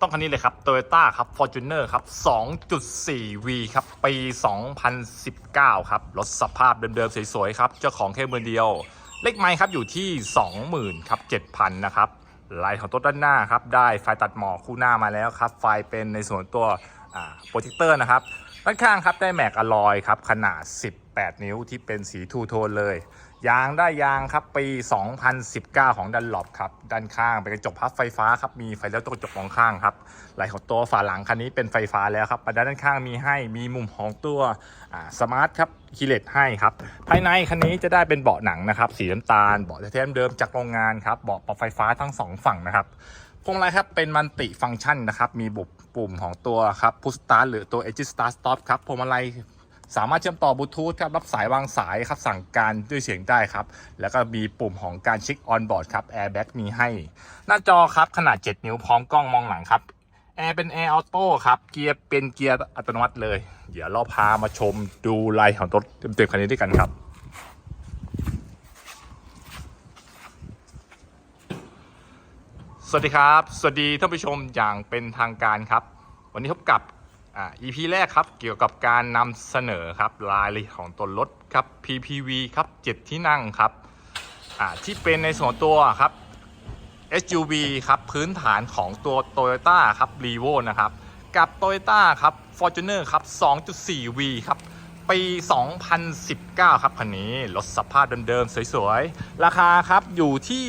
ต้องคันนี้เลยครับ Toyota ครับ Fortuner ครับ 2.4V ครับ ปี 2019 ครับ รถสภาพเดิมๆ สวยๆ ครับ เจ้าของแค่มือเดียว เลขไมค์ครับ อยู่ที่ 20,000ครับ7,000นะครับลายของตัวด้านหน้าครับ ได้ไฟตัดหมอกคู่หน้ามาแล้วครับ ไฟเป็นในส่วนตัวโปรเจคเตอร์นะครับ ด้านข้างครับ ได้แม็กอะลอยครับ ขนาด 18 นิ้วที่เป็นสีทูโทนเลย ยางได้ยางครับปี 2019 ของดันหลบครับ ด้านข้างเป็นกระจกพับไฟฟ้าครับ มีไฟเลี้ยวตัวกระจกมองข้างครับไหลของตัวฝาหลังคันนี้เป็นไฟฟ้าแล้วครับประด้านข้างมีให้มีมุมของตัวสมาร์ทครับคีเลตให้ครับ ภายในคันนี้จะได้เป็นเบาะหนังนะครับ สีน้ำตาลเบาะแท้เดิมจากโรงงานครับเบาะปรับไฟฟ้าทั้งสองฝั่งนะครับพวงมาลัยครับเป็นมันติฟังก์ชันนะครับ มีบุบปุ่มของตัวครับพุ s สตาร์หรือตัว Edge Start Stop ครับพวงมาลัย สามารถเชื่อมต่อบลูทูธครับรับสายวางสายครับสั่งการด้วยเสียงได้ครับ แล้วก็มีปุ่มของการเช็คออนบอร์ดครับ Airbag มีให้ หน้าจอครับขนาด 7 นิ้วพร้อมกล้องมองหลังครับแอร์เป็นแอร์ออโต้ครับเกียร์เป็นเกียร์อัตโนมัติเลย เดี๋ยวเราพามาชมดูลายของรถเต็มๆคันนี้ด้วยกันครับสวัสดีครับ สวัสดีท่านผู้ชมอย่างเป็นทางการครับ วันนี้พบกับ อ่า EP แรกครับเกี่ยวกับการนำเสนอครับรายละเอียดของตัวรถครับ PPV ครับ7ที่นั่งครับอ่าที่เป็นในส่วนตัวครับ SUV ครับพื้นฐานของตัว Toyota ครับ r e v o นะครับกับ Toyota ครับ Fortuner ครับ 2.4V ครับ ปี 2019 ครับคันนี้รถสภาพเดิมๆ สวยๆ ราคาครับอยู่ที่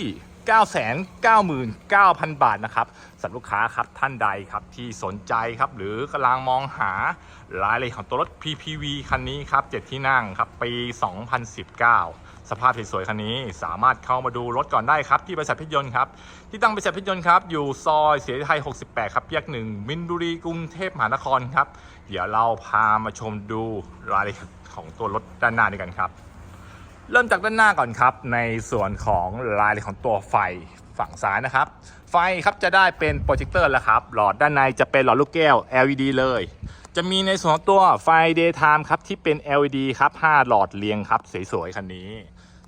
999,000 บาทนะครับสำหรับลูกค้าครับท่านใดครับที่สนใจครับหรือกำลังมองหารายละเอียดของตัวรถ PPV คันนี้ครับ7ที่นั่งครับปี 2019 สภาพสวยๆคันนี้สามารถเข้ามาดูรถก่อนได้ครับที่บริษัทพิยนต์ครับที่ตั้งบริษัทพิยนต์ครับอยู่ซอยเสียไทย 68 ครับแยกหนึ่งมินบุรีกรุงเทพมหานครครับเดี๋ยวเราพามาชมดูรายละเอียดของตัวรถด้านหน้าด้วยกันครับ เริ่มจากด้านหน้าก่อนครับ ในส่วนของรายละเอียดของตัวไฟฝั่งซ้ายนะครับ ไฟครับจะได้เป็นโปรเจคเตอร์แล้วครับ หลอดด้านในจะเป็นหลอดลูกแก้ว LED เลย จะมีในส่วนของตัวไฟ daytime ครับที่เป็น LED ครับ 5 หลอดเรียงครับ สวยๆ คันนี้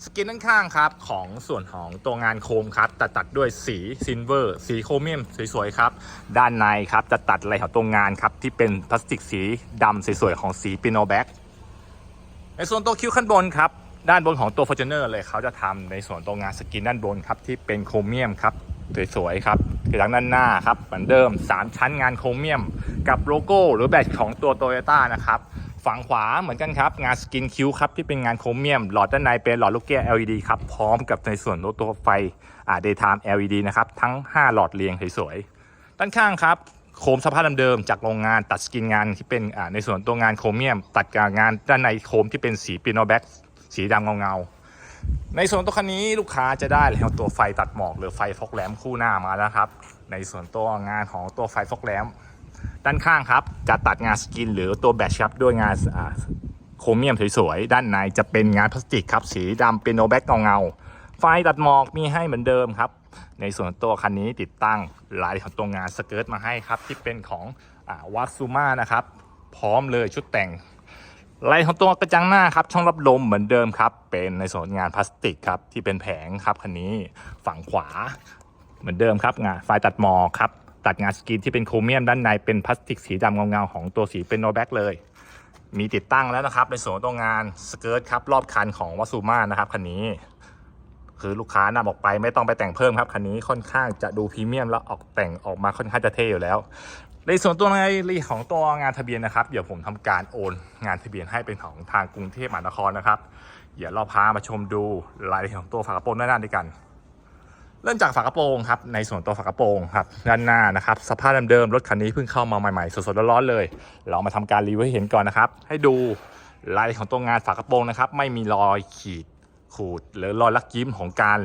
สกินด้านข้างครับ ของส่วนของตัวงานโครมครับตัดตัดด้วยสีซิลเวอร์ สีโครเมียมสวยๆครับ ด้านในครับจะตัดอะไรของตัวงานครับที่เป็นพลาสติกสีดำสวยๆของสีปิโนแบ็กในส่วนตัวคิ้วขั้นบนครับ ด้านบนของตัว Fortuner เลยเขาจะทำในส่วนตัวงานสกินด้านบนครับที่เป็นโครเมียมครับสวยๆครับกระดังด้านหน้าครับเหมือนเดิม 3 ชั้นงานโครเมียม กับโลโก้หรือแบตของตัว Toyota นะครับฝั่งขวาเหมือนกันครับ งานสกินคิ้วครับที่เป็นงานโครเมียม หลอดด้านในเป็นหลอดลูกแก้ว LED ครับพร้อมกับในส่วนตัวไฟอ่า daytime LED นะครับทั้ง 5 หลอดเรียงสวยๆด้านข้างครับโคมสภาพเดิมๆจากโรงงานตัดสกินงานที่เป็นอ่าในส่วนตัวงานโครเมียม ตัดกับงานด้านในโคมที่เป็นสีปิโนแบ็ก สีดำเงาๆ ในส่วนตัวคันนี้ลูกค้าจะได้แล้วตัวไฟตัดหมอกหรือไฟฟอกแลมคู่หน้ามาแล้วครับ ในส่วนตัวงานของตัวไฟฟอกแลมด้านข้างครับ จะตัดงานสกินหรือตัวแบตครับด้วยงานโครเมียมสวยๆ ด้านในจะเป็นงานพลาสติกครับ สีดำเป็นโนแบ็กเงาๆ ไฟตัดหมอกมีให้เหมือนเดิมครับ ในส่วนตัวคันนี้ติดตั้งลายของตัวงานสเกิร์ตมาให้ครับ ที่เป็นของวัคซูมานะครับ พร้อมเลยชุดแต่ง ลายของตัวกระจังหน้าครับช่องรับลมเหมือนเดิมครับ เป็นในส่วนงานพลาสติกครับที่เป็นแผงครับคันนี้ฝั่งขวา เหมือนเดิมครับงานไฟตัดหมอกครับตัดงานสกรีนที่เป็นโครเมียมด้านในเป็นพลาสติกสีดำเงาๆของตัวสีเป็นโนแบ็กเลย มีติดตั้งแล้วนะครับ ในส่วนของตัวงานสเกิร์ตครับรอบคันของวัซูมานะครับคันนี้ คือลูกค้านำออกไปไม่ต้องไปแต่งเพิ่มครับคันนี้ค่อนข้างจะดูพรีเมียมแล้วออกแต่งออกมาค่อนข้างจะเท่อยู่แล้ว ในส่วนตัวในรีของตัวงานทะเบียนนะครับ เดี๋ยวผมทำการโอนงานทะเบียนให้เป็นของทางกรุงเทพมหานครนะครับ เดี๋ยวเราพามาชมดูรายละเอียดของตัวฝากระโปรงด้านหน้าด้วยกัน เริ่มจากฝากระโปรงครับ ในส่วนตัวฝากระโปรงครับ ด้านหน้านะครับ สภาพเดิมๆรถคันนี้เพิ่งเข้ามาใหม่ๆ สดๆร้อนๆเลย เรามาทำการรีวิวให้เห็นก่อนนะครับ ให้ดูรายละเอียดของตัวงานฝากระโปรงนะครับ ไม่มีรอยขีดขูดหรือรอยลักยิ้มของการ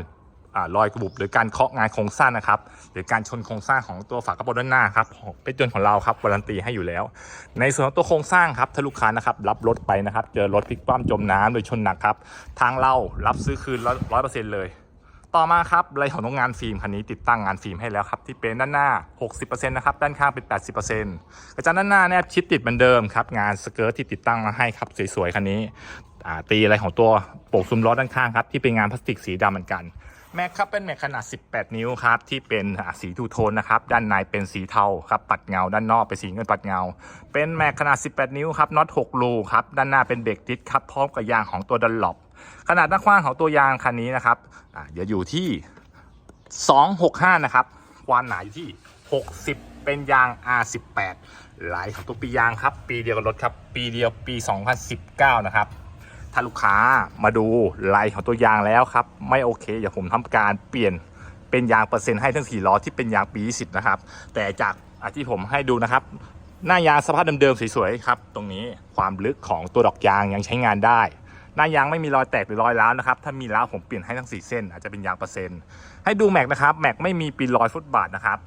รอยกระบุบหรือการเคาะงานโครงสร้างนะครับ หรือการชนโครงสร้างของตัวฝากระโปรงด้านหน้าครับเป็นยนต์ของเราครับวารันตีให้อยู่แล้ว ในส่วนของตัวโครงสร้างครับถ้าลูกค้านะครับรับรถไปนะครับ เจอรถพลิกคว่ำจมน้ำหรือชนหนักครับ ทางเรารับซื้อคืนร้อยเปอร์เซ็นต์เลย ต่อมาครับรายของโรงงานฟิล์มคันนี้ติดตั้งงานฟิล์มให้แล้วครับที่เป็นด้านหน้า 60%นะครับด้านข้างเป็น 80%กระจังด้านหน้าแนบชิดติดเหมือนเดิมครับงานสเกิร์ตที่ติดตั้งมาให้ครับสวยๆคันนี้ตีอะไรของตัวโปกซุ้มล้อด้านข้างครับที่เป็นงานพลาสติกสีดำเหมือนกัน แม็กครับเป็นแม็กขนาด 18 นิ้วครับที่เป็นสีทูโทนนะครับด้านในเป็นสีเทาครับปัดเงา ด้านนอกเป็นสีเงินปัดเงา เป็นแม็กขนาด 18 นิ้วครับน็อต6รูครับด้านหน้าเป็นเบรกดิสครับพร้อมกับยางของตัวดันหลบขนาดหน้ากว้างของตัวยางคันนี้นะครับอ่าเดี๋ยวอยู่ที่ 265 นะครับความหนาอยู่ที่ 60 เป็นยาง R18 หลายของตัวปียางครับปีเดียวกับรถครับปีเดียวปี 2019 นะครับ ถ้าลูกค้ามาดูลายของตัวยางแล้วครับ ไม่โอเคอย่าผมทำการเปลี่ยนเป็นยางเปอร์เซ็นต์ให้ทั้ง4ล้อที่เป็นยางปี 20 นะครับ แต่จากที่ผมให้ดูนะครับ หน้ายางสภาพเดิมๆสวยๆครับตรงนี้ความลึกของตัวดอกยางยังใช้งานได้ หน้ายางไม่มีรอยแตกหรือรอยร้าวนะครับ ถ้ามีร้าวผมเปลี่ยนให้ทั้ง 4 เส้น อาจจะเป็นยางเปอร์เซ็นต์ให้ดูแม็กนะครับแม็กไม่มีปีรอยฟุตบาทนะครับ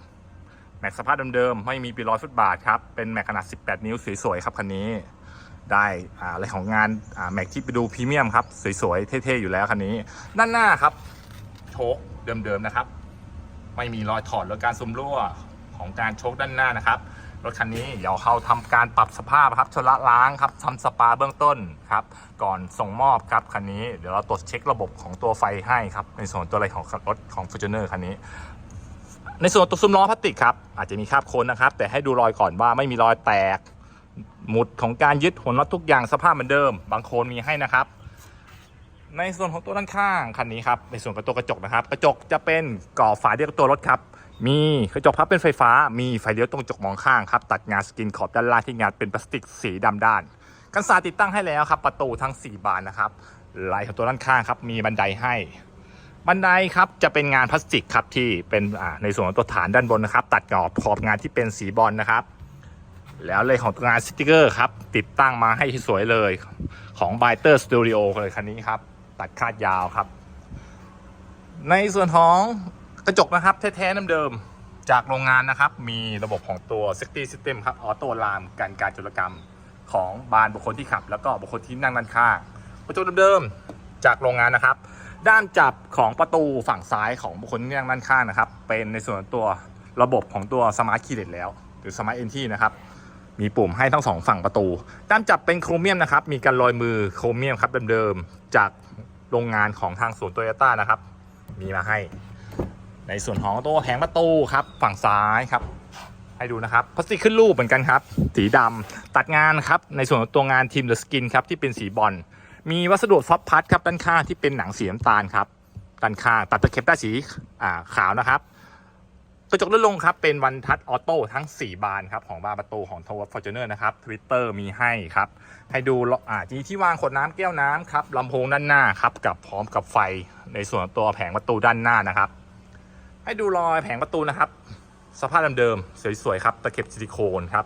แม็กสภาพเดิมๆไม่มีปีรอยฟุตบาทครับเป็นแม็กขนาด 18 นิ้วสวยๆครับคันนี้ ได้อะไรของงานแม็กที่ไปดูพรีเมียมครับ สวย ๆ เท่ๆ อยู่แล้วคันนี้ ด้านหน้าครับ โชคเดิม ๆ นะครับ ไม่มีรอยถอดหรือการซุมรั่วของการโชคด้านหน้านะครับ รถคันนี้เดี๋ยวเขาทำการปรับสภาพครับชำระล้างครับทำสปาเบื้องต้นครับ ก่อนส่งมอบครับคันนี้เดี๋ยวเราตรวจเช็คระบบของตัวไฟให้ครับในส่วนตัวอะไรของรถของ f o r t u n e r คันนี้ในส่วนตัวซุ้มล้อพลาสติกครับอาจจะมีคราบโคลนนะครับ แต่ให้ดูรอยก่อนว่าไม่มีรอยแตก หมุดของการยึดหัวน็อตทุกอย่างสภาพเหมือนเดิม บางโคลนมีให้นะครับ ในส่วนของตัวด้านข้างคันนี้ครับในส่วนของตัวกระจกนะครับ กระจกจะเป็นก่อฝาเดียวกับตัวรถครับ มีกระจกพับเป็นไฟฟ้า มีไฟเลี้ยวตรงกระจกมองข้างครับตัดงานสกินขอบด้านล่างที่งานเป็นพลาสติกสีดำด้าน กันศาติดตั้งให้แล้วครับ ประตูทั้ง 4 บานนะครับลายของตัวด้านข้างครับมีบันไดให้บันไดครับจะเป็นงานพลาสติกครับที่เป็นในส่วนของตัวฐานด้านบนนะครับ ตัดกรอบขอบงานที่เป็นสีบอลนะครับ แล้วเลยของตัวงานสติกเกอร์ครับ ติดตั้งมาให้สวยเลยของ b i t e r Studio เลยคันนี้ครับ ตัดคาดยาวครับ ในส่วนของกระจกนะครับ แท้ๆเดิมๆจากโรงงานนะครับ มีระบบของตัว Safety System ครับออโต้ลามกันการจุลกรรมของบานบุคคลที่ขับ แล้วก็บุคคลที่นั่งด้านข้างกระจกเดิมๆจากโรงงานนะครับ ด้านจับของประตูฝั่งซ้ายของบุคคลที่นั่งด้านข้างนะครับ เป็นในส่วนตัวระบบของตัว Smart Key แล้ว หรือ Smart Entry นะครับ มีปุ่มให้ทั้งสองฝั่งประตู ด้านจับเป็นโครเมียมนะครับ มีการลอยมือโครเมียมครับเดิมๆ จากโรงงานของทางศูนย์โตโยต้านะครับ มีมาให้ ในส่วนของตัวแผงประตูครับ ฝั่งซ้ายครับ ให้ดูนะครับพลาสติกขึ้นรูปเหมือนกันครับ สีดำตัดงานครับ ในส่วนของตัวงานทีมเดอะสกินครับที่เป็นสีบอล มีวัสดุซอฟพัดครับด้านข้างที่เป็นหนังสีน้ำตาลครับด้านข้างตัดตะเข็บได้สีขาวนะครับ กระจกลดลงครับ เป็นวันทัชออโต้ทั้ง 4 บานครับ ของบานประตูของ t o w ฟอร์จูเนอร์นะครับทวิตเตอร์มีให้ครับ ให้ดูอ่าทีที่วางขวดน้ำแก้วน้ำครับลำโพงด้านหน้าครับกับพร้อมกับไฟในส่วนตัวแผงประตูด้านหน้านะครับ ให้ดูรอยแผงประตูนะครับ สภาพเดิมๆสวยๆครับตะเข็บซิลิโคนครับ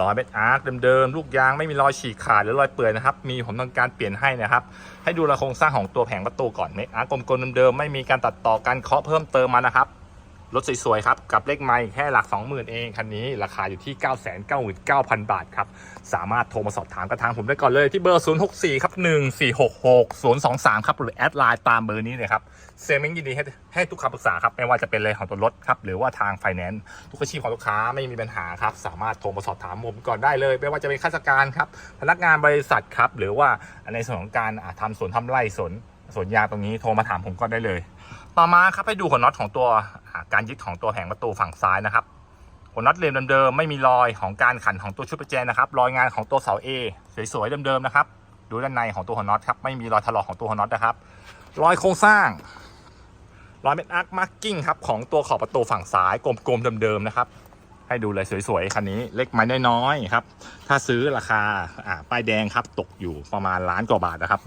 รอยเม็ดอาร์คเดิมๆลูกยางไม่มีรอยฉีกขาดหรือรอยเปื่อยนะครับ มีผมต้องการเปลี่ยนให้นะครับ ให้ดูรโครงสร้างของตัวแผงประตูก่อนเม็ดอาร์คกลมๆเดิมๆไม่มีการตัดต่อการเคาะเพิ่มเติมมานะครับ รถสวยๆครับ กับเลขไม่แค่หลัก 20,000 เอง คันนี้ราคาอยู่ที่ 999,000 บาทครับ สามารถโทรมาสอบถามกับทางผมได้ก่อนเลยที่เบอร์ 064 ครับ 1466 023 ครับ หรือแอดไลน์ตามเบอร์นี้เลยครับ เซมิงยินดีให้ให้ทุกคำปรึกษาครับ ไม่ว่าจะเป็นเลยของตัวรถครับ หรือว่าทางไฟแนนซ์ทุกอาชีพของลูกค้าไม่มีปัญหาครับ สามารถโทรมาสอบถามผมก่อนได้เลย ไม่ว่าจะเป็นข้าราชการครับพนักงานบริษัทครับหรือว่าในส่วนของการอ่าสวนทำไร่สวนสวนยางตรงนี้โทรมาถามผมก่อนได้เลย ต่อมาครับให้ดูหัวน็อตของตัวการยึดของตัวแผงประตูฝั่งซ้ายนะครับหัวน็อตเรียมเดิมๆไม่มีรอยของการขันของตัวชุดประแจนะครับรอยงานของตัวเสา A สวยๆเดิมๆนะครับ ดูด้านในของตัวหัวน็อตครับไม่มีรอยถลอกของตัวหัวน็อตนะครับ รอยโครงสร้างรอยเม็ดอาร์คมาร์กิ้งครับของตัวขอบประตูฝั่งซ้ายกลมๆเดิมๆนะครับ ให้ดูเลยสวยๆคันนี้เล็กไม้น้อยๆครับ ถ้าซื้อราคาอ่าป้ายแดงครับตกอยู่ประมาณล้านกว่าบาทนะครับ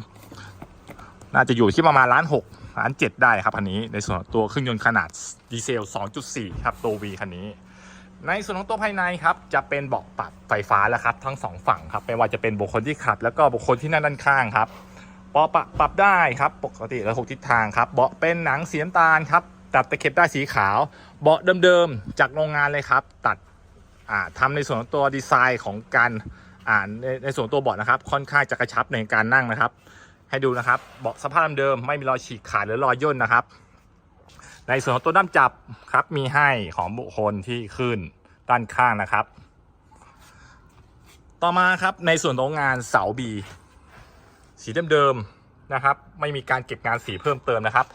น่าจะอยู่ที่ประมาณล้านหก ล้านเจ็ดได้ครับคันนี้ในส่วนของตัวเครื่องยนต์ขนาดดีเซล 2.4 ครับตัว V คันนี้ ในส่วนของตัวภายในครับจะเป็นเบาะปรับไฟฟ้าแล้วครับทั้งสองฝั่งครับไม่ว่าจะเป็นบุคคลที่ขับ แล้วก็บุคคลที่นั่งด้านข้างครับเบาะปรับปรับได้ครับปกติแล้วหกทิศทางครับเบาะเป็นหนังสีน้ำตาลครับตัดตะเข็บได้สีขาว เบาะเดิมๆจากโรงงานเลยครับ ตัดอ่าทำในส่วนของตัวดีไซน์ของการในในส่วนตัวเบาะนะครับ ค่อนข้างจะกระชับในการนั่งนะครับ ให้ดูนะครับเบาะสภาพเดิมๆไม่มีรอยฉีกขาดหรือรอยย่นนะครับ ในส่วนของตัวด้ามจับครับมีให้ของบุคคลที่ขึ้นด้านข้างนะครับ ต่อมาครับในส่วนของงานเสาบีสีเดิมๆนะครับ ไม่มีการเก็บงานสีเพิ่มเติมนะครับ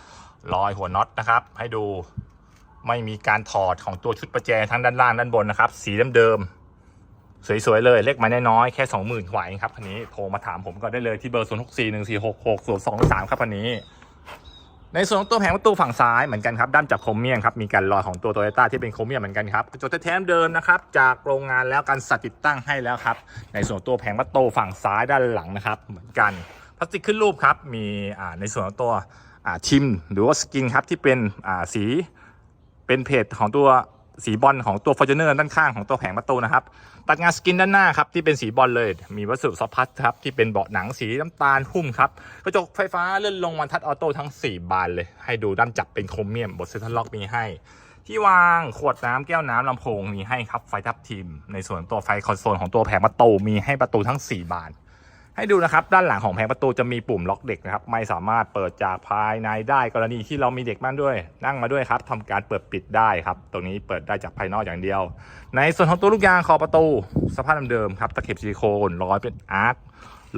รอยหัวน็อตนะครับ ให้ดูไม่มีการถอดของตัวชุดประแจทั้งด้านล่างด้านบนนะครับ สีเดิมๆ สวยๆเลยเลขไม้น้อยๆแค่ 20,000ไหวครับคันนี้โทรมาถามผมก็ได้เลยที่เบอร์ 0 6 4 1 4 6 6 0 2 3 ครับคันนี้ ในส่วนของตัวแผงประตูฝั่งซ้ายเหมือนกันครับด้านจับโครเมียมครับมีการรอยของตัวโตโยต้าที่เป็นโครเมียมเหมือนกันครับกระจกแท้เดิมนะครับจากโรงงานแล้วการสัตติดตั้งให้แล้วครับ ในส่วนตัวแผงประตูฝั่งซ้ายด้านหลังนะครับ เหมือนกันพลาสติกขึ้นรูปครับมีในส่วนของตัวอ่าทิมหรือว่าสกินครับที่เป็นสีเป็นเพจของตัว สีบอลของตัวฟอร์จูเนอร์ด้านข้างของตัวแผงประตูนะครับ ตัดงานสกินด้านหน้าครับที่เป็นสีบอลเลย มีวัสดุซอฟพัสครับที่เป็นเบาะหนังสีน้ำตาลหุ้มครับกระจกไฟฟ้าเลื่อนลงวันทัดออโต้ทั้ง 4 บานเลย ให้ดูด้านจับเป็นโครเมียมบทเซนทรัลล็อกมีให้ ที่วางขวดน้ำแก้วน้ำลำโพงมีให้ครับไฟทับทิมในส่วนตัวไฟคอนโซลของตัวแผงประตูมีให้ประตูทั้ง 4 บาน ให้ดูนะครับด้านหลังของแผงประตูจะมีปุ่มล็อกเด็กนะครับ ไม่สามารถเปิดจากภายในได้กรณีที่เรามีเด็กบ้านด้วย นั่งมาด้วยครับทำการเปิดปิดได้ครับ ตรงนี้เปิดได้จากภายนอกอย่างเดียว ในส่วนของตัวลูกยางขอบประตู สภาพเดิมๆครับตะเข็บซิลิโคนร้อยเป็นอาร์ค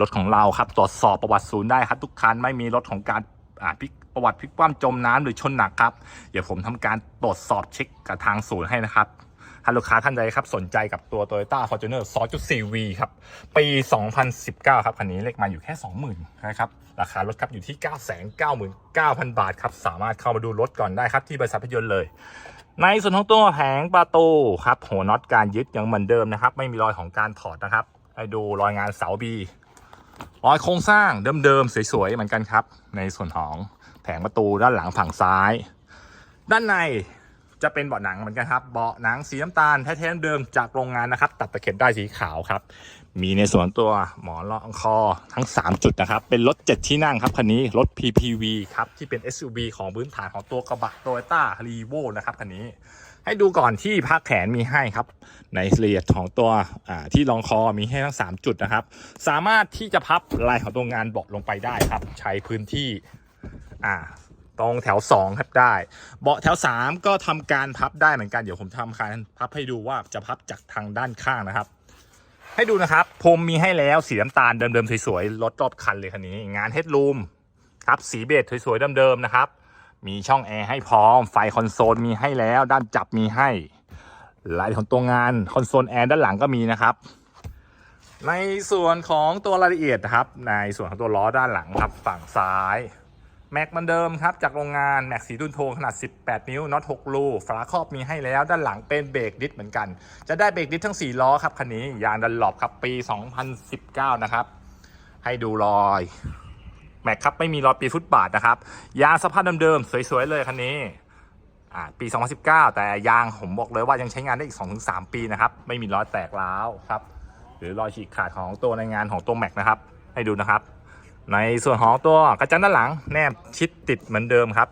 รถของเราครับตรวจสอบประวัติศูนย์ได้ครับทุกคันไม่มีรถของการอ่าพิกประวัติพลิกคว่ำจมน้ำหรือชนหนักครับ เดี๋ยวผมทำการตรวจสอบเช็คกับทางศูนย์ให้นะครับ ถ้าลูกค้าท่านใดครับสนใจกับตัว Toyota Fortuner 2.4V ครับ ปี 2019 ครับ คันนี้เลขมาอยู่แค่ 20,000นะครับ ราคารถครับอยู่ที่ 999,000 บาทครับ สามารถเข้ามาดูรถก่อนได้ครับ ที่บริษัทพยนต์เลย ในส่วนของตัวแผงประตูครับหัวน็อตการยึดยังเหมือนเดิมนะครับ ไม่มีรอยของการถอดนะครับให้ดูรอยงานเสาบีรอยโครงสร้างเดิมๆสวยๆเหมือนกันครับ ในส่วนของแผงประตูด้านหลังฝั่งซ้าย ด้านใน จะเป็นเบาะหนังเหมือนกันครับเบาะหนังสีน้ำตาลแท้ๆเดิมจากโรงงานนะครับ ตัดตะเข็บได้สีขาวครับ มีในส่วนตัวหมอนรองคอทั้ง 3 จุดนะครับ เป็นรถ 7 ที่นั่งครับคันนี้รถ PPV ครับที่เป็น SUV ของพื้นฐานของตัวกระบะ Toyota r e v o นะครับคันนี้ ให้ดูก่อนที่พักแขนมีให้ครับ ในรายละเอียดของตัวที่รองคอมีให้ทั้ง 3 จุดนะครับ สามารถที่จะพับลายของตัวงานเบาะลงไปได้ครับ ใช้พื้นที่อ่า ตรงแถว 2 ครับได้ เบาะแถว 3 ก็ทำการพับได้เหมือนกัน เดี๋ยวผมทำการพับให้ดูว่าจะพับจากทางด้านข้างนะครับ ให้ดูนะครับพรมมีให้แล้วสีน้ำตาลเดิมๆสวยๆรถรอบคันเลยคันนี้ งานเฮดรูมครับสีเบจสวยๆเดิมๆนะครับ มีช่องแอร์ให้พร้อม ไฟคอนโซลมีให้แล้ว ด้านจับมีให้ลายของตัวงานคอนโซลแอร์ด้านหลังก็มีนะครับ ในส่วนของตัวรายละเอียดนะครับ ในส่วนของตัวล้อด้านหลังครับฝั่งซ้าย แม็กมันเดิมครับ จากโรงงานแม็กสีดุนโทนขนาด 18 นิ้วน็อต6รูฝาครอบมีให้แล้วด้านหลังเป็นเบรกดิสเหมือนกัน จะได้เบรกดิสทั้ง 4 ล้อครับ คันนี้ยางดันหลบครับปี 2019 นะครับ ให้ดูรอยแม็กครับ ไม่มีรอยปีฟุตบาทนะครับ ยางสภาพเดิมๆสวยๆเลยคันนี้อ่าปี 2019 แต่ยางผมบอกเลยว่ายังใช้งานได้อีก 2-3 ปีนะครับ ไม่มีรอยแตกร้าวครับ หรือรอยฉีกขาดของตัวในงานของตัวแม็กนะครับ ให้ดูนะครับ ในส่วนของตัวกระจังด้านหลังแนบชิดติดเหมือนเดิมครับ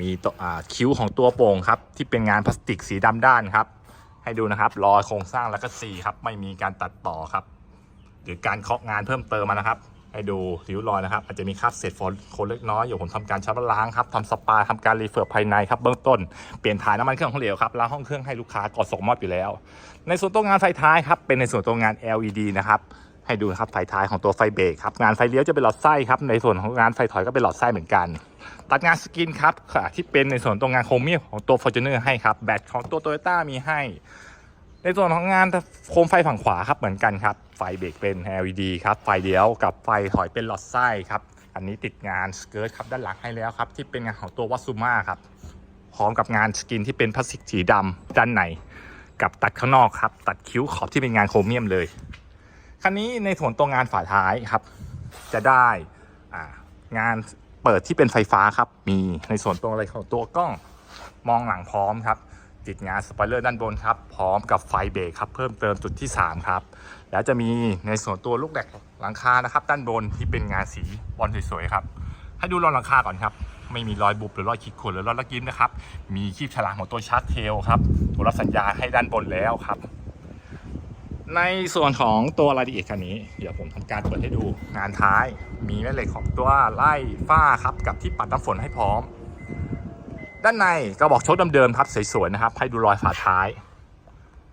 มีตัวอ่าคิ้วของตัวโป่งครับ ที่เป็นงานพลาสติกสีดำด้านครับ ให้ดูนะครับรอยโครงสร้างแล้วก็สีครับไม่มีการตัดต่อครับ หรือการเคาะงานเพิ่มเติมมานะครับ ให้ดูริ้วรอยนะครับ อาจจะมีคราบเศษฝนโคนเล็กน้อยอยู่ผมทำการชำระล้างครับทำสปาทำการรีเฟิร์ภายในครับเบื้องต้นเปลี่ยนถ่ายน้ำมันเครื่องของเหลวครับล้างห้องเครื่องให้ลูกค้าก่อนส่งมอบอยู่แล้ว ในส่วนตัวงานไฟท้ายครับเป็นในส่วนตัวงาน LED นะครับ ให้ดูครับไฟท้ายของตัวไฟเบรกครับงานไฟเลี้ยวจะเป็นหลอดไส้ครับในส่วนของงานไฟถอยก็เป็นหลอดไส้เหมือนกัน ตัดงานสกินครับค่ะที่เป็นในส่วนตรงงานโครเมียมของตัว Fortuner ให้ครับแบตของตัว Toyota มีให้ ในส่วนของงานโคมไฟฝั่งขวาครับเหมือนกันครับไฟเบรกเป็น LED ครับไฟเลี้ยวกับไฟถอยเป็นหลอดไส้ครับอันนี้ติดงานสเกิร์ตครับด้านหลังให้แล้วครับที่เป็นงานของตัววัซูมาครับพร้อมกับงานสกินที่เป็นพลาสติกสีดำด้านในกับตัดข้างนอกครับ ตัดคิ้วขอบที่เป็นงานโครเมียมเลย คันนี้ในส่วนตัวงานฝาท้ายครับ จะได้งานเปิดที่เป็นไฟฟ้าครับ มีในส่วนตัวอะไรของตัวกล้องมองหลังพร้อมครับ ติดงานสปอยเลอร์ด้านบนครับ พร้อมกับไฟเบรกครับ เพิ่มเติมจุดที่ 3 ครับ แล้วจะมีในส่วนตัวลูกแดกหลังคานะครับ ด้านบนที่เป็นงานสีบอลสวยๆครับ ให้ดูรอยหลังคาก่อนครับ ไม่มีรอยบุบหรือรอยขีดข่วนหรือรอยลักยิ้มนะครับ มีคีบฉลากของตัวชาร์จเทลครับตัวรับสัญญาณให้ด้านบนแล้วครับ ในส่วนของตัวรายละเอียดคันนี้ เดี๋ยวผมทำการเปิดให้ดูงานท้าย มีแม่เหล็กของตัวไล่ฝ้าครับกับที่ปัดน้ำฝนให้พร้อม ด้านในกระบอกโชคเดิมๆครับสวยๆนะครับ ให้ดูรอยฝาท้าย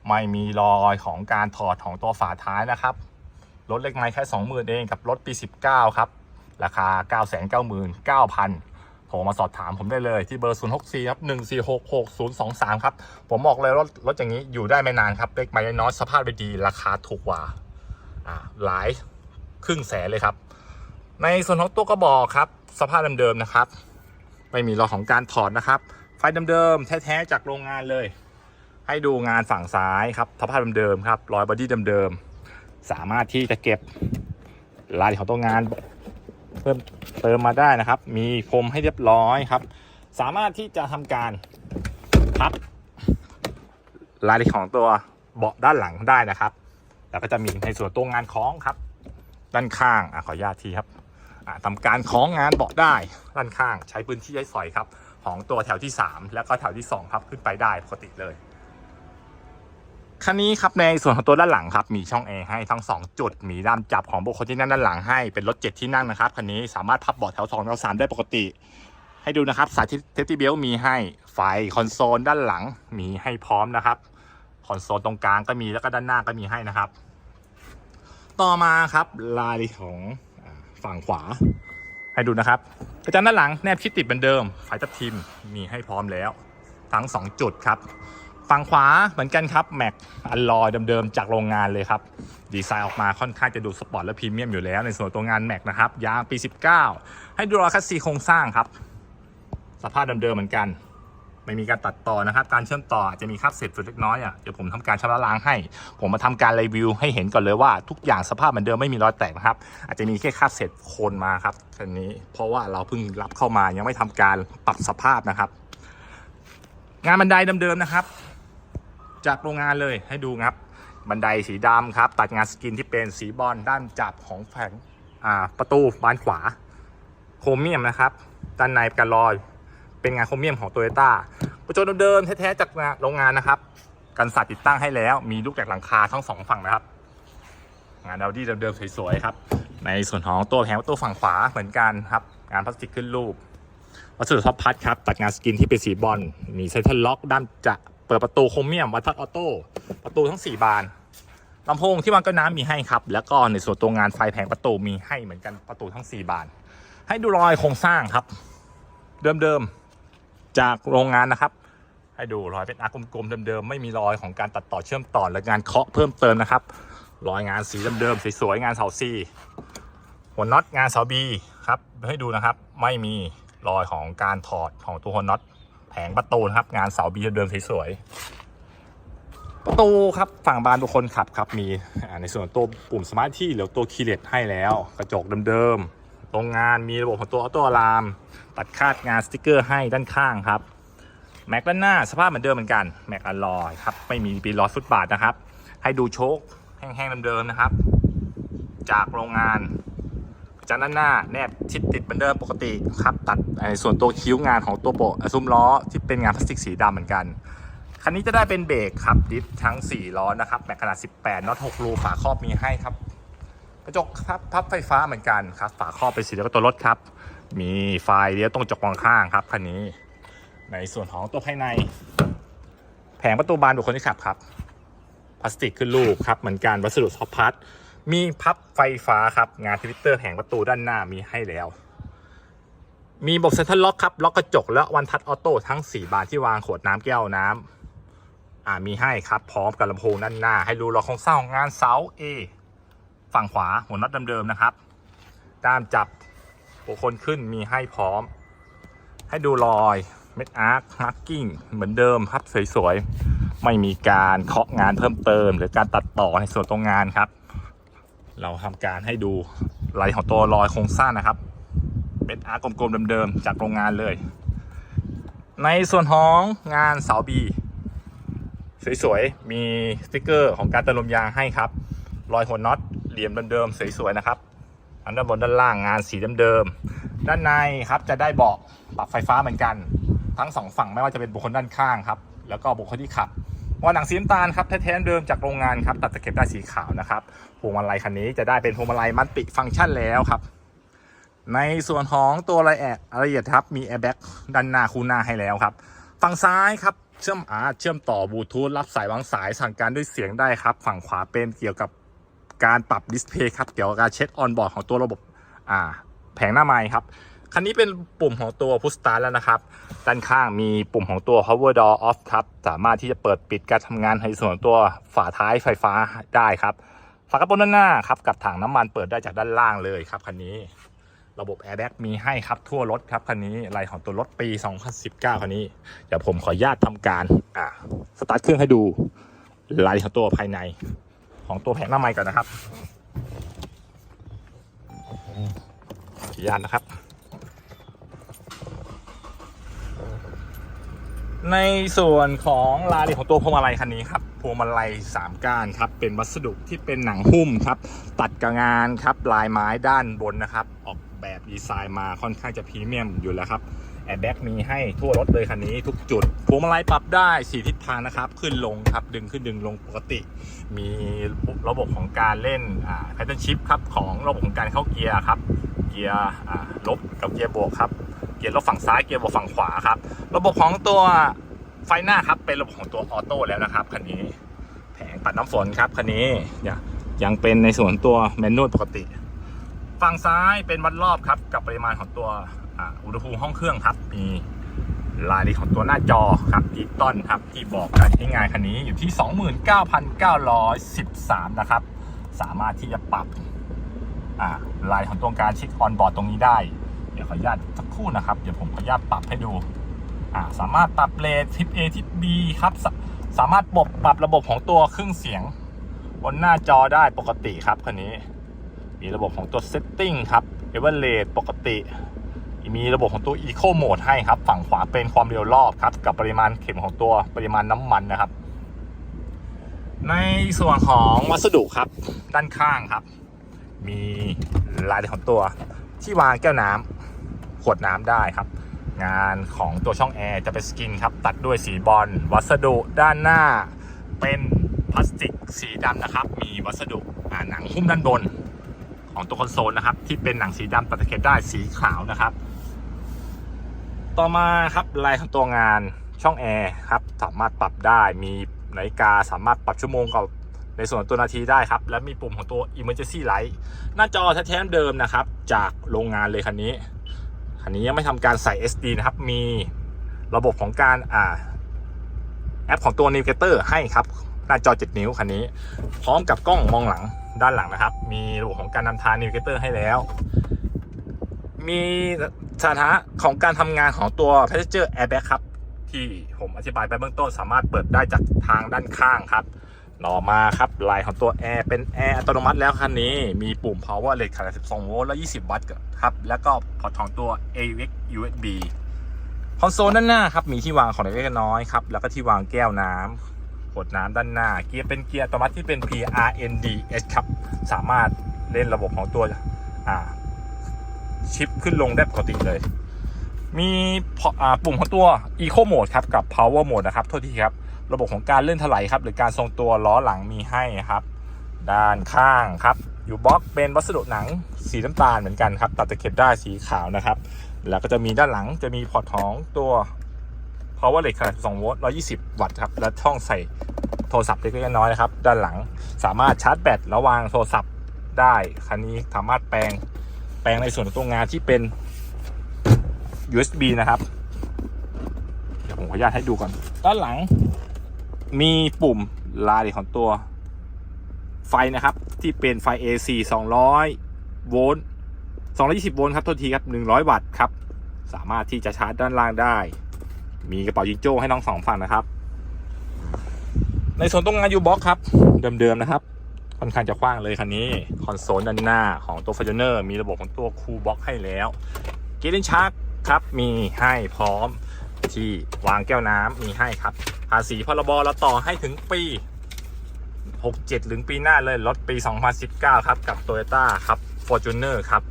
ไม่มีรอยของการถอดของตัวฝาท้ายนะครับรถเล็กไม้แค่ 20,000 เองกับรถปี 19 ครับ ราคา 999,000โทรมาสอบถามผมได้เลยที่เบอร์ 0 6 4ครับ1 4 6 6 0 2 3 ครับ ผมบอกเลยรถรถอย่างนี้อยู่ได้ไม่นานครับเล็กไม่น้อยสภาพไม่ดีราคาถูกกว่าอ่าหลายครึ่งแสนเลยครับ ในส่วนของตัวกระบอกครับ สภาพเดิมๆนะครับ ไม่มีรอยของการถอดนะครับ ไฟเดิมๆแท้ๆจากโรงงานเลย ให้ดูงานฝั่งซ้ายครับสภาพเดิมๆครับรอยบอดี้เดิมๆสามารถที่จะเก็บรายละเอียดของตัวงาน เพิ่มเติมมาได้นะครับ มีพรมให้เรียบร้อยครับ สามารถที่จะทำการพับรายละเอียดของตัวเบาะด้านหลังได้นะครับ แล้วก็จะมีในส่วนตัวงานคล้องครับ ด้านข้างอะขออนุญาตทีครับอะทำการคล้องงานเบาะได้ด้านข้างใช้พื้นที่ให้สอยครับ ของตัวแถวที่ 3 แล้วก็แถวที่ 2 ครับขึ้นไปได้ปกติเลย คันนี้ครับในส่วนของตัวด้านหลังครับมีช่องแอร์ให้ทั้ง 2 จุด มีด้ามจับของบุคคลที่นั่งด้านหลังให้เป็นรถ7ที่นั่งนะครับคันนี้สามารถพับเบาะแถว2แถว3ได้ปกติ ให้ดูนะครับสายเทสติเบลมีให้ไฟคอนโซลด้านหลังมีให้พร้อมนะครับคอนโซลตรงกลางก็มีแล้วก็ด้านหน้าก็มีให้นะครับ ต่อมาครับลายของฝั่งขวา ให้ดูนะครับกระจังด้านหลังแนบชิดติดเหมือนเดิมไฟตัดทิมมีให้พร้อมแล้ว ทั้ง 2 จุดครับ ฝั่งขวาเหมือนกันครับแม็กอัลลอยเดิมๆจากโรงงานเลยครับ ดีไซน์ออกมาค่อนข้างจะดูสปอร์ตและพรีเมียมอยู่แล้วในส่วนตัวงานแม็กนะครับ ยางปี 19 ให้ดูรอคัสซีโครงสร้างครับ สภาพเดิมๆเหมือนกัน ไม่มีการตัดต่อนะครับ การเชื่อมต่อจะมีคราบเศษฝุ่นเล็กน้อยอะเดี๋ยวผมทำการชำระล้างให้ ผมมาทำการรีวิวให้เห็นก่อนเลยว่าทุกอย่างสภาพเหมือนเดิมไม่มีรอยแตกนะครับ อาจจะมีแค่คราบเศษโคลนมาครับคันนี้เพราะว่าเราเพิ่งรับเข้ามายังไม่ทำการปรับสภาพนะครับ งานบันไดเดิมๆนะครับ จากโรงงานเลยให้ดูครับ บันไดสีดำครับ ตัดงานสกินที่เป็นสีบอลด้านจับของแผงประตูบานขวาโครเมียมนะครับ ด้านในกันรอยเป็นงานโครเมียมของโตโยต้าประจนเดิมแท้ๆจากโรงงานนะครับ กันสัตว์ติดตั้งให้แล้วมีลูกแตกหลังคาทั้งสองฝั่งนะครับ งานเดาดี้เดิมๆสวยๆครับ ในส่วนของตัวแผงประตูฝั่งขวาเหมือนกันครับ งานพลาสติกขึ้นรูปวัสดุท็อปพัดครับ ตัดงานสกินที่เป็นสีบอลมีเซ็นเตอร์ล็อกด้านจะ ปิดประตูโครเมียมวัตทัดออโต้ประตูทั้ง 4 บานลำโพงที่วางก้นน้ำมีให้ครับ แล้วก็ในส่วนตัวงานไฟแผงประตูมีให้เหมือนกันประตูทั้ง 4 บาน ให้ดูรอยโครงสร้างครับ เดิมๆจากโรงงานนะครับ ให้ดูรอยเป็นอาร์กลมๆเดิมๆไม่มีรอยของการตัดต่อเชื่อมต่อและงานเคาะเพิ่มเติมนะครับรอยงานสีเดิมๆสวยๆงานเสาซีหัวน็อตงานเสาบีครับให้ดูนะครับ ไม่มีรอยของการถอดของตัวหัวน็อต แผงประตูนะครับ งานเสาบีเดิมสวยๆประตูครับฝั่งบานตัวคนขับครับมีในส่วนตัวปุ่มสมาร์ทที่หรือตัวคีย์เลตให้แล้ว กระจกเดิมๆโรงงานมีระบบของตัวออโต้อะลาม ตัดคาดงานสติกเกอร์ให้ด้านข้างครับแม็กด้านหน้าสภาพเหมือนเดิมเหมือนกันแม็กอลลอยครับไม่มีปีล้อฟุตบาทนะครับ ให้ดูโชคแห้งๆเดิมๆนะครับ จากโรงงาน จากด้านหน้าแนบชิดติดเหมือนเดิมปกติครับตัดส่วนตัวคิ้วงานของตัวโบะซุ้มล้อที่เป็นงานพลาสติกสีดำเหมือนกันคันนี้จะได้เป็นเบรกครับดิสทั้ง 4 ล้อนะครับแม็กขนาด 18น็อต6รูฝาครอบมีให้ครับกระจกพับพับไฟฟ้าเหมือนกันครับ ฝาครอบเป็นสีเดียวกับตัวรถครับ มีไฟเลี้ยวตรงจกมองข้างครับคันนี้ ในส่วนของตัวภายใน แผงประตูบานบุคคลที่ขับครับพลาสติกขึ้นรูปครับเหมือนกันวัสดุซอฟพาร์ท มีพับไฟฟ้าครับ งานทวิตเตอร์แผงประตูด้านหน้ามีให้แล้ว มีบบเซ็นทรัลล็อกครับ ล็อกกระจกและวันทัชออโต้ทั้ง 4 บานที่วางขวดน้ำแก้วน้ำอ่ามีให้ครับ พร้อมกับลำโพงด้านหน้า ให้ดูรอยโครงสร้างของงานเสา A ฝั่งขวาหัวน็อตเดิมๆนะครับด้ามจับบุคคลขึ้นมีให้พร้อม ให้ดูรอยเม็ดอาร์คมาร์กิ้งเหมือนเดิมครับสวยๆ ไม่มีการเคาะงานเพิ่มเติม หรือการตัดต่อในส่วนตรงงานครับ เราทำการให้ดูลายของตัวรอยโครงสร้างนะครับเม็ดอาร์กลมๆเดิมๆจากโรงงานเลย ในส่วนของงานเสาบีสวยๆ มีสติกเกอร์ของการเติมลมยางให้ครับ รอยหัวน็อตเหลี่ยมเดิมๆ สวยๆ นะครับ อันด้านบนด้านล่างงานสีเดิมๆ ด้านในครับจะได้เบาะปรับไฟฟ้าเหมือนกัน ทั้งสองฝั่งไม่ว่าจะเป็นบุคคลด้านข้างครับ แล้วก็บุคคลที่ขับว่าหนังสีน้ำตาลครับแท้ๆเดิมจากโรงงานครับ ตัดตะเข็บได้สีขาวนะครับ พวงมาลัยคันนี้จะได้เป็นพวงมาลัยมัลติฟังก์ชันแล้วครับ ในส่วนของตัวรายแอละเอียดครับมีแอร์แบ็กด้านหน้าคูหน้าให้แล้วครับฝั่งซ้ายครับเชื่อมอาเชื่อมต่อบลูทูธรับสายวางสายสั่งการด้วยเสียงได้ครับ ฝั่งขวาเป็นเกี่ยวกับการปรับดิสเพย์ครับเกี่ยวกับการเช็คออนบอร์ดของตัวระบบอ่าแผงหน้าไม้ครับคันนี้เป็นปุ่มของตัว push start แล้วนะครับ ด้านข้างมีปุ่มของตัว power door off ครับ สามารถที่จะเปิดปิดการทำงานในส่วนตัวฝาท้ายไฟฟ้าได้ครับ ฝากระโปรงด้านหน้าครับกับถังน้ำมันเปิดได้จากด้านล่างเลยครับคันนี้ ระบบแอร์แบ็กมีให้ครับทั่วรถครับคันนี้ลายของตัวรถปี 2019 คันนี้เดี๋ยวผมขออนุญาตทำการอ่าสตาร์ทเครื่องให้ดูลายของตัวภายใน ของตัวแผงหน้าไม้ก่อนนะครับขออนุญาตนะครับ ในส่วนของรายละเอียดของตัวพวงมาลัยคันนี้ครับพวงมาลัย3ก้านครับเป็นวัสดุที่เป็นหนังหุ้มครับตัดกับงานครับลายไม้ด้านบนนะครับ ออกแบบดีไซน์มาค่อนข้างจะพรีเมียมอยู่แล้วครับ แอร์แบ็กมีให้ทั่วรถเลยคันนี้ทุกจุดพวงมาลัยปรับได้สีทิศทางนะครับ ขึ้นลงครับ ดึงขึ้นดึงลงปกติ มีระบบของการเล่นแพทเทิร์นชิพครับ ของระบบของการเข้าเกียร์ครับ เกียร์ลบกับเกียร์บวกครับ เกียร์ลบฝั่งซ้ายเกียร์บวกฝั่งขวาครับ ระบบของตัวไฟหน้าครับ เป็นระบบของตัวออโต้แล้วนะครับคันนี้ แผงปัดน้ำฝนครับคันนี้เนี่ยยังเป็นในส่วนตัวแมนนวลปกติ ฝั่งซ้ายเป็นวัดรอบครับ กับปริมาณของตัว อุณหภูมิห้องเครื่องครับ มีรายละเอียดของตัวหน้าจอครับดิจิตอลครับ ที่บอกการใช้งานคันนี้อยู่ที่ 29,913 นะครับ สามารถที่จะปรับอ่ายของตัวการเช็คออนบอร์ดตรงนี้ได้ เดี๋ยวขออนุญาตสักครู่นะครับ เดี๋ยวผมขออนุญาตปรับให้ดูาสามารถปรับเลททิป A ทิป B ครับสาสามารถปรับปรับระบบของตัวเครื่องเสียง บนหน้าจอได้ปกติครับคันนี้ มีระบบของตัว Setting ครับ e v a l u a t e ปกติ มีระบบของตัว Eco Mode ให้ครับ ฝั่งขวาเป็นความเร็วรอบครับ กับปริมาณเข็มของตัวปริมาณน้ำมันนะครับ ในส่วนของวัสดุครับ ด้านข้างครับ มีลายของตัวที่วางแก้วน้ำขวดน้ำได้ครับ งานของตัวช่องแอร์จะเป็นสกินครับ ตัดด้วยสีบอลวัสดุด้านหน้าเป็นพลาสติกสีดำนะครับ มีวัสดุหนังหุ้มด้านบนของตัวคอนโซลนะครับ ที่เป็นหนังสีดำตัดตะเข็บได้สีขาวนะครับ ต่อมาครับลายของตัวงานช่องแอร์ครับสามารถปรับได้มีนาฬิกาสามารถปรับชั่วโมงกับในส่วนตัวนาทีได้ครับ และมีปุ่มของตัว Emergency Light หน้าจอแท้ๆเดิมนะครับ จากโรงงานเลยคันนี้ คันนี้ยังไม่ทำการใส่ SD นะครับ มีระบบของการอ่าแอปของตัว Navigator ให้ครับ หน้าจอ 7 นิ้วคันนี้ พร้อมกับกล้องมองหลังด้านหลังนะครับ มีระบบของการนำทาง Navigator ให้แล้ว มี สถานะของการทำงานของตัว Passenger Airbag ครับ ที่ผมอธิบายไปเบื้องต้นสามารถเปิดได้จากทางด้านข้างครับต่อมาครับลายของตัวแอร์เป็นแอร์อัตโนมัติแล้วคันนี้มีปุ่ม power เลทขนาด 12 โวลต์และ 20 วัตต์ครับแล้วก็พอร์ตของตัว AUX USB คอนโซลด้านหน้าครับมีที่วางของเล็กน้อยครับแล้วก็ที่วางแก้วน้ำขวดน้ำด้านหน้า เกียร์เป็นเกียร์อัตโนมัติที่เป็น PRNDS ครับสามารถเล่นระบบของตัวอ่า ชิปขึ้นลงได้ปกติเลย มีปุ่มของตัว Eco Mode ครับกับ Power Mode นะครับโทษทีครับ ระบบของการเลื่อนถลายครับ หรือการทรงตัวล้อหลังมีให้ครับ ด้านข้างครับ อยู่บล็อกเป็นวัสดุหนังสีน้ำตาลเหมือนกันครับ ตัดตะเข็บได้สีขาวนะครับ แล้วก็จะมีด้านหลังจะมีพอร์ตของตัว power เหล็กขนาด2โวลต์120 วัตต์ครับ และช่องใส่โทรศัพท์เล็กๆน้อยๆนะครับ ด้านหลังสามารถชาร์จแบตระวางโทรศัพท์ได้ คันนี้สามารถแปลง แปลงในส่วนของตัวงานที่เป็น USB นะครับ เดี๋ยวผมขออนุญาตให้ดูก่อน ด้านหลัง มีปุ่มลายของตัว ไฟนะครับ ที่เป็นไฟ AC 200 โวลต์ 220 โวลต์ครับโทษทีครับ 100 วัตต์ครับ สามารถที่จะชาร์จด้านล่างได้ มีกระเป๋ายิงโจ้ให้น้องสองฝั่งนะครับ ในส่วนตรงงานยูบ็อกครับ เดิมๆนะครับ ค่อนข้างจะกว้างเลยคันนี้ คอนโซลด้านหน้าของตัว f o r t u n e r มีระบบของตัวคูลบ็อกให้แล้วเก r ร์ชาร์กครับมีให้พร้อมที่วางแก้วน้ำมีให้ครับภาษีพรบเราต่อให้ถึงปี 67 ถึงปีหน้าเลยรถปี 2019 ครับ กับ Toyota ครับ Fortuner ครับ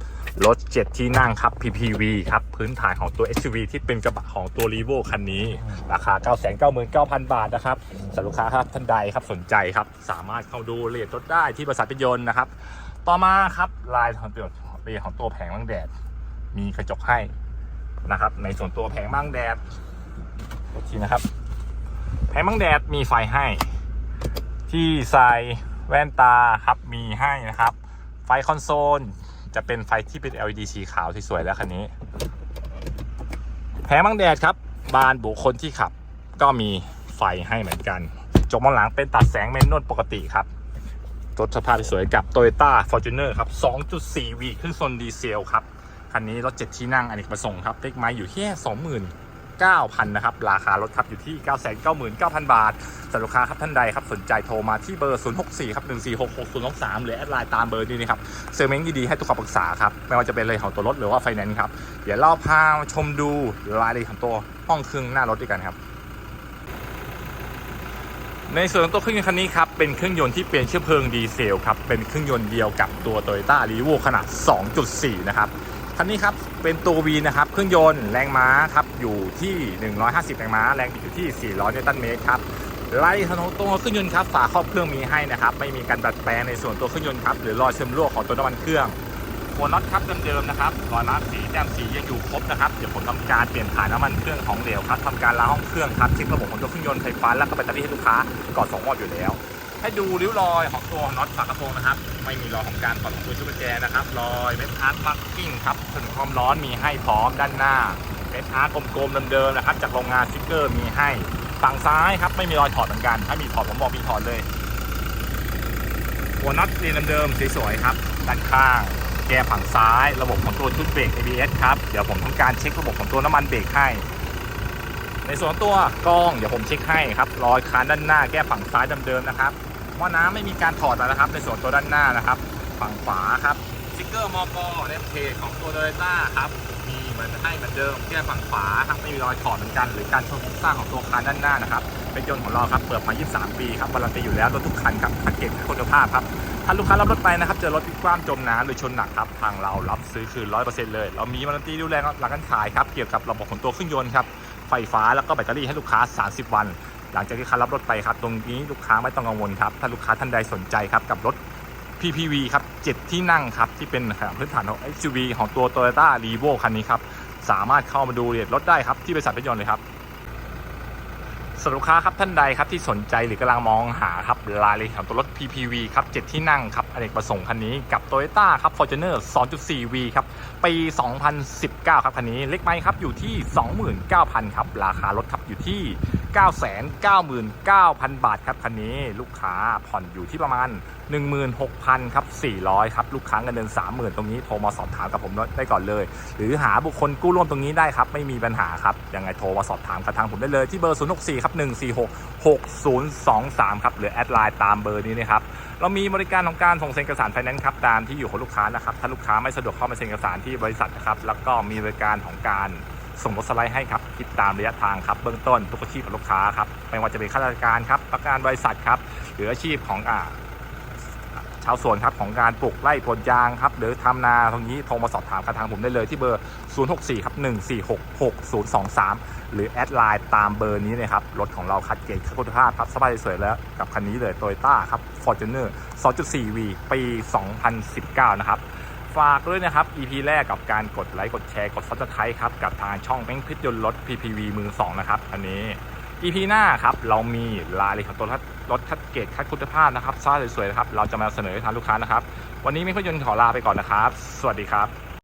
รถ 7 ที่นั่งครับ PPV ครับ พื้นฐานของตัว SUV ที่เป็นกระบะของตัว r e v o คันนี้ ราคา 999,000 บาทนะครับสำหรับลูกค้าครับท่านใดครับสนใจครับ สามารถเข้าดูเรียนรถได้ที่บริษัทยนต์นะครับ ต่อมาครับลายของตัวเรียของตัวแผงบังแดด มีกระจกให้นะครับ ในส่วนตัวแผงบังแดดทีนะครับ แผงบังแดดมีไฟให้ ที่ใส่แว่นตาครับมีให้นะครับ ไฟคอนโซล จะเป็นไฟที่เป็น LED สีขาวที่สวยแล้วคันนี้ แผงบังแดดครับ บานบุคคลที่ขับ ก็มีไฟให้เหมือนกัน จกมองหลังเป็นตัดแสงเมนนวลปกติครับรถสภาพสวยกับ Toyota Fortuner ครับ 2.4V เครื่องยนต์ดีเซลครับ คันนี้รถ 7 ที่นั่งอเนกประสงค์ครับเลขไม้อยู่แค่ 20,000 9,000นะครับ ราคารถครับอยู่ที่ 999,000 บาทสำหรับลูกค้าครับท่านใดครับสนใจโทรมาที่เบอร์ 064 ครับ 1466023หรือแอดไลน์ตามเบอร์นี้นะครับเซอร์เมนต์ดีๆให้ทุกคำปรึกษาครับ ไม่ว่าจะเป็นเลยของตัวรถหรือว่าไฟแนนซ์ครับ เดี๋ยวเราพามาชมดูรายละเอียดของตัวห้องเครื่องหน้ารถด้วยกันครับในส่วนของตัวเครื่องยนต์คันนี้ครับ เป็นเครื่องยนต์ที่เป็นเชื้อเพลิงดีเซลครับ เป็นเครื่องยนต์เดียวกับตัว Toyota r e v o ขนาด 2.4 นะครับ คันนี้ครับเป็นตัว V นะครับเครื่องยนต์แรงม้าครับอยู่ที่ 150 แรงม้า แรงบิดอยู่ที่ 400 นิวตันเมตรครับไล่ถนนตัวเครื่องยนต์ครับฝาครอบเครื่องมีให้นะครับไม่มีการดัดแปลงในส่วนตัวเครื่องยนต์ครับหรือรอยเชื่อมรั่วของตัวน้ำมันเครื่องหัวน็อตครับเดิมๆนะครับรอยน็อตสีแต้มสียังอยู่ครบนะครับเดี๋ยวผมทำการเปลี่ยนถ่ายน้ำมันเครื่องของเหลวครับทำการล้างห้องเครื่องครับเช็คระบบของตัวเครื่องยนต์ไฟฟ้าแล้วก็แบตเตอรี่ให้ลูกค้าก่อนสองรอบอยู่แล้ว ให้ดูริ้วรอยของตัวน็อตฝากระโปรงนะครับ ไม่มีรอยของการถอดของตัวชุดกุญแจนะครับ รอยเม็ดอาร์ตมาร์กิ้งครับถึงความร้อนมีให้พร้อมด้านหน้าเม็ดอาร์ตกลมๆเดิมๆนะครับ จากโรงงานสติกเกอร์มีให้ฝั่งซ้ายครับไม่มีรอยถอดเหมือนกัน ถ้ามีถอดผมบอกมีถอดเลย หัวน็อตเรียนเดิมๆสวยๆครับด้านข้างแก้ฝั่งซ้ายระบบของตัวชุดเบรก ABS ครับเดี๋ยวผมทำการเช็คระบบของตัวน้ำมันเบรกให้ในส่วนตัวกล้องเดี๋ยวผมเช็คให้ครับรอยคานด้านหน้าแก้ฝั่งซ้ายเดิมๆนะครับ หม้อน้ำไม่มีการถอดแล้วนะครับ ในส่วนตัวด้านหน้านะครับ ฝั่งขวาครับสติ๊กเกอร์มอกอเลมเพจของตัวโดโยต้าครับมีเหมือนให้เหมือนเดิมแก้ฝั่งขวาครับไม่มีรอยถอดเหมือนกัน หรือการชนสร้างของตัวคานด้านหน้านะครับเป็นยนต์ของเราครับเปิดมา 23 ปีครับการันตีอยู่แล้วรถทุกคันครับคันเก่งคุณภาพครับถ้าลูกค้ารับรถไปนะครับเจอรถพลิกคว่ำจมน้ำหรือชนหนักครับทางเรารับซื้อคืนร้อยเปอร์เซ็นต์เลย เรามีมารันตีดูแลหลังการขายครับเกี่ยวกับระบบของตัวเครื่องยนต์ครับไฟฟ้าแล้วก็แบตเตอรี่ให้ลูกค้า 30 วัน หลังจากที่ค้ารับรถไปครับ ตรงนี้ลูกค้าไม่ต้องกังวลครับ ถ้าลูกค้าท่านใดสนใจครับกับรถ PPV ครับ7ที่นั่งครับ ที่เป็นพื้นฐานของ SUV ของตัว Toyota r e v o คันนี้ครับ สามารถเข้ามาดูเอียดรถได้ครับ ที่บริษัทรถยนต์เลยครับสำหรับลูกค้าครับท่านใดครับที่สนใจหรือกำลังมองหาครับรายละเอียดของตัวรถ PPV ครับ7ที่นั่งครับอเนกประสงค์คันนี้กับ Toyota ครับ Fortuner 2.4V ครับปี 2019 ครับคันนี้เล็กไหมครับอยู่ที่ 29,000 ครับ ราคารถครับอยู่ที่ 999,000 บาทครับคันนี้ลูกค้าผ่อนอยู่ที่ประมาณ 16,000ครับ400ครับลูกค้าเงินเดือน30,000 ตรงนี้โทรมาสอบถามกับผมได้ก่อนเลย หรือหาบุคคลกู้ร่วมตรงนี้ได้ครับ ไม่มีปัญหาครับ ยังไงโทรมาสอบถามกับทางผมได้เลยที่เบอร์ 064ครับ146 6023ครับหรือแอดไลน์ตามเบอร์นี้นะครับเรามีบริการของการส่งเซ็นเอกสารไฟแนนซ์ครับตามที่อยู่ของลูกค้านะครับถ้าลูกค้าไม่สะดวกเข้ามาเซ็นเอกสารที่บริษัทนะครับแล้วก็มีบริการของการ ส่งรถสไลด์ให้ครับคิดตามระยะทางครับเบื้องต้นทุกอาชีพของลูกค้าครับไม่ว่าจะเป็นข้าราชการครับประกันบริษัทครับหรืออาชีพของอ่าชาวสวนครับของการปลูกไร่ปลยางครับหรือทำนาตรงนี้โทรมาสอบถามกับทางผมได้เลยที่เบอร์ 064ครับ146 6023 หรือแอดไลน์ตามเบอร์นี้เลยครับรถของเราคัดเกรดคุณภาพครับสบายสวยแล้วกับคันนี้เลย Toyota ครับ Fortuner 2.4V ปี 2019 นะครับ ฝากด้วยนะครับ EP แรกกับการกดไลค์กดแชร์กด Subscribe ครับกับทางช่องแป้งพิษยนต์รถ PPV มือ2นะครับอันนี้ EP หน้าครับเรามีรายละเอียดของตัวรถรถคัดเกรดคัดคุณภาพนะครับซ่าสวยๆนะครับเราจะมาเสนอให้ทางลูกค้านะครับ วันนี้มีพยนต์ขอลาไปก่อนนะครับ สวัสดีครับ